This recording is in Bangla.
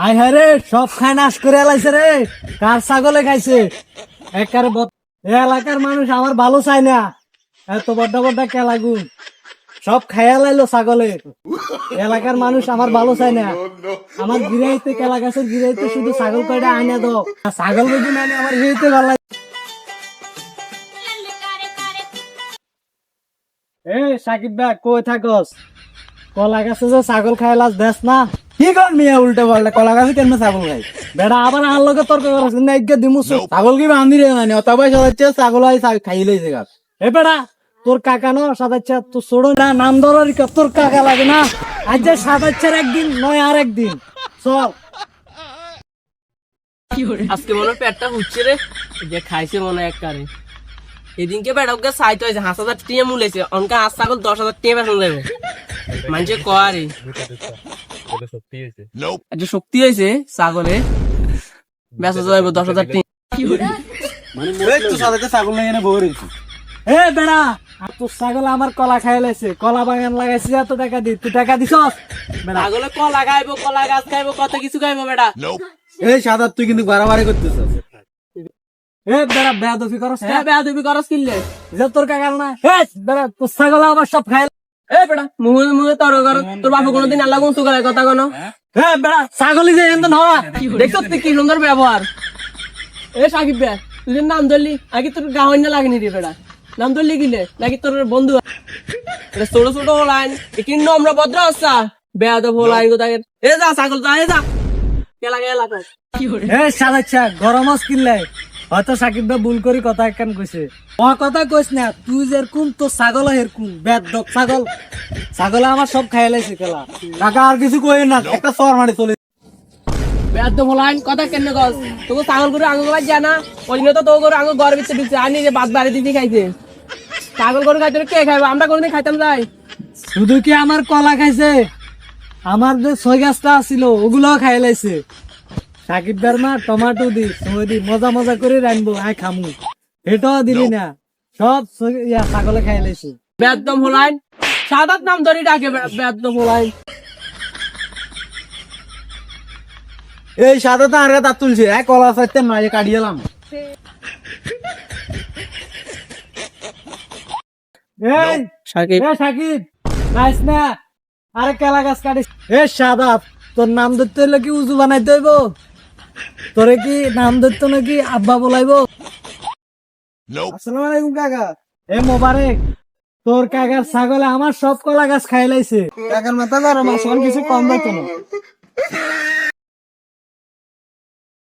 হাই হায় রে, সব খায় নাশ করে এলাইছে রে। কার ছাগলে খাইছে? একারে এলাকার মানুষ আমার ভালো চায় না। এত বড্ডা বড্ডা কেলাগুন সব খাইয়া লাইলো ছাগলে। এলাকার মানুষ আমার ভালো চায় না। আমার গিরাইতে, কেলা গাছের গিরাইতে শুধু ছাগল কয়টা আইনা আর ছাগল বেদিন আনি, আমার হিতে ভালো লাগে এ সাকিব ভাই, কই থাকস? কলা গাছে যে ছাগল খাইলাস দেশ না? কি কর মিয়া উল্টা পাল্টা কলা গাছে কেন ছাগল খাই? বেড়া আবার আর লগে তর্ক না একগে দিমু ছাগল কি বান্ধি রে মানে? ছাগল আই খাই লইছে গাছ এ বেড়া তোর কাকা ন সাদাচ্ছা তোর ছোড়ো না নাম ধরার তোর কাকা লাগে না? আজ যে সাদাচ্ছার একদিন নয় আর একদিন। চল। আজকে মনে পেটটা হচ্ছে রে। যে খাইছে মনে এক কারে এদিনকে বেটা ওকে সাইতে হয়েছে হাঁস হাজার টিয়া মুলেছে অনকা হাঁস ছাগল দশ হাজার টিয়া বেতন দেবে। মানুষে কয়ারে। একটা শক্তি হয়েছে। ছাগলে। বেচা যাবে দশ হাজার টিয়া ছাগল নিয়ে এনে বই এ বেড়া! আর তোর ছাগল আমার কলা খাইলাইছে কলা বাগান লাগাইছে এত টাকা দি তুই টাকা দিছস? ছাগলে কলা খাইবো কলা গাছ খাইবো কত কিছু খাইবো বেটা এই সাদা তুই কিন্তু বাড়াবাড়ি করতেছ এ বেড়া করস হ্যাঁ করস কিনলে। যে তোর না বেড়া তোর ছাগল আমার সব খাইল কোন। এ বেড়া ছাগলই যে কি এ সাকিব তুই নাম ধরলি আগে তোর গাহন না লাগেনি রে বেটা নাম ধরলি গিলে বন্ধু এটা ছোট ছোট হলাইন একটি নম্র ভদ্র আসছা বেয়াদ হলাইন কোথায় এ যা ছাগল যা যা। কেলা কেলা কর এ সাদাচ্ছা গরম মাছ কিনলে। হয়তো সাকিব ভাই ভুল করি কথা একখান কইছে। ও কথা কইস না তুই যেরকম তোর ছাগল এরকম বেদ দক ছাগল। ছাগলে আমার সব খাইলাইছে কেলা কাকা আর কিছু কই না একটা সর মারি চলে বেয়াদ হলাইন কথা কেন কস? তোকে ছাগল করে আঙুল গাছ জানা ওই জন্য তো তো করে আঙুল ঘর ভিতরে ঢুকছে। আনি যে বাদ বাড়ি দিদি খাইছে। ছাগল করে খাইতে কে খাইবো? আমরা কোনোদিন খাইতাম যাই শুধু কি আমার কলা খাইছে? আমার যে ছয় গাছটা ছিল ওগুলো খাইলাইছে সাকিব ভাইয়ের মা টমাটো দি সময় দি মজা মজা করে রানবো আয় খামু। এটাও দিলি না সব ইয়া ছাগলে খাইলাইছে বেদম হলাইন সাদাত নাম ধরে ডাকে বেদম হলাইন। এই সাদা তো আর দাঁত তুলছে এক কলা চাইতে মাঝে কাটিয়েলাম এই সাকিব। এ সাকিব নাইস না আরে কেলা গাছ কাটিস। এ সাদা তোর নাম ধরতে হইলে কি উজু বানাইতে হইব? তোরে কি নাম ধরতো নাকি আব্বা বলাইব? আসসালামু আলাইকুম কাকা। এ মোবারক তোর কাকার ছাগলে আমার সব কলা গাছ খাইলাইছে কাকার মাথা গরম আসল কিছু কম বেতন